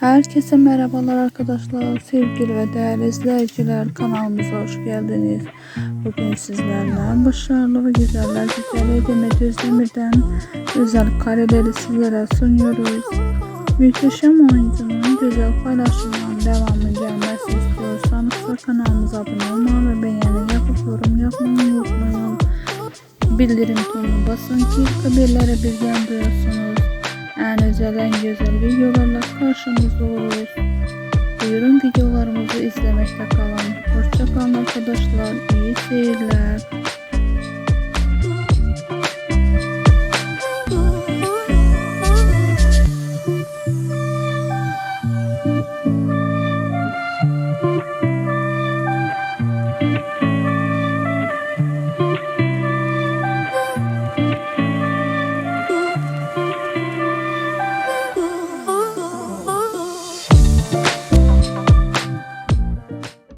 Herkese merhabalar arkadaşlar, sevgili ve değerli izleyiciler kanalımıza hoş geldiniz. Bugün sizlerle başarılı ve güzeller güzeli Demet Özdemir'den özel kareleri sizlere sunuyoruz. Muhteşem oyuncunun güzel paylaşımlarının devamı gelmesi istiyorsanız da kanalımıza abone olmayı ve beğeni yapıp yorum yapmayı unutmayın. Bildirim tonuna basın ki haberlere bilgi duyuyorsunuz güncelen güzel videolarla karşınızda oluruz. Buyurun videolarımızı izlemekte kalın. Hoşçakalın arkadaşlar. İyi seyirler.